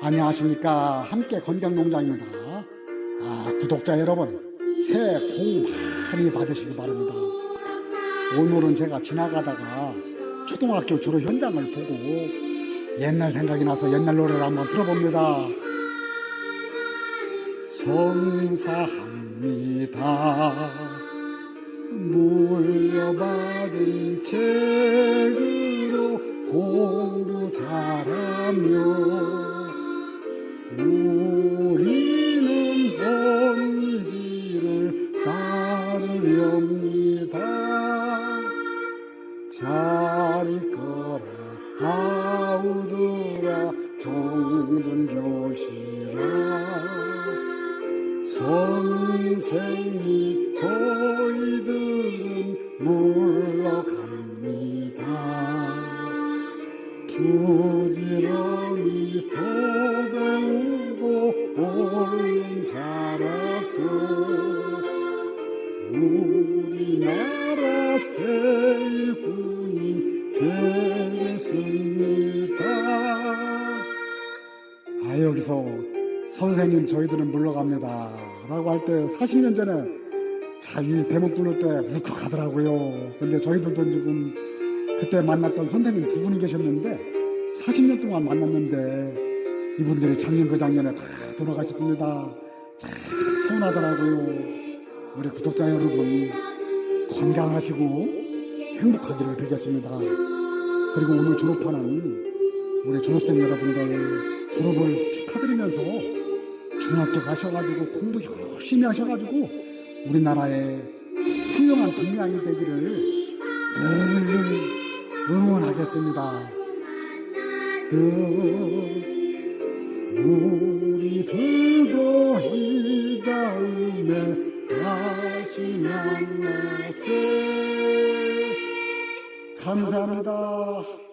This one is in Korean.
안녕하십니까. 함께 건강농장입니다. 아, 구독자 여러분 새해 복 많이 받으시기 바랍니다. 오늘은 제가 지나가다가 초등학교 졸업 현장을 보고 옛날 생각이 나서 옛날 노래를 한번 들어봅니다. 성사합니다. 물려받은 책으로 공부 잘하며 우리는 언니들을 따르렵니다. 잘 있거라 아우들아 정든 교시라. 선생님 저희들은 물러갑니다 부지런히 더 배우고 얼른 자라서 우리나라 세일군이 되겠습니다. 아 여기서 선생님 저희들은 물러갑니다. 라고 할 때 40년 전에 자기 대목 부를 때 울컥하더라고요. 근데 저희들도 지금 그때 만났던 선생님 두 분이 계셨는데 40년 동안 만났는데 이분들이 작년 그 작년에 다 돌아가셨습니다. 참 서운하더라고요. 우리 구독자 여러분 건강하시고 행복하기를 빌겠습니다. 그리고 오늘 졸업하는 우리 졸업생 여러분들 졸업을 축하드리면서 중학교 가셔가지고 공부 열심히 하셔가지고 우리나라의 훌륭한 동양이 되기를 늘 응원하겠습니다. 그 우리들도 이 다음에 다시 만나세 감사합니다.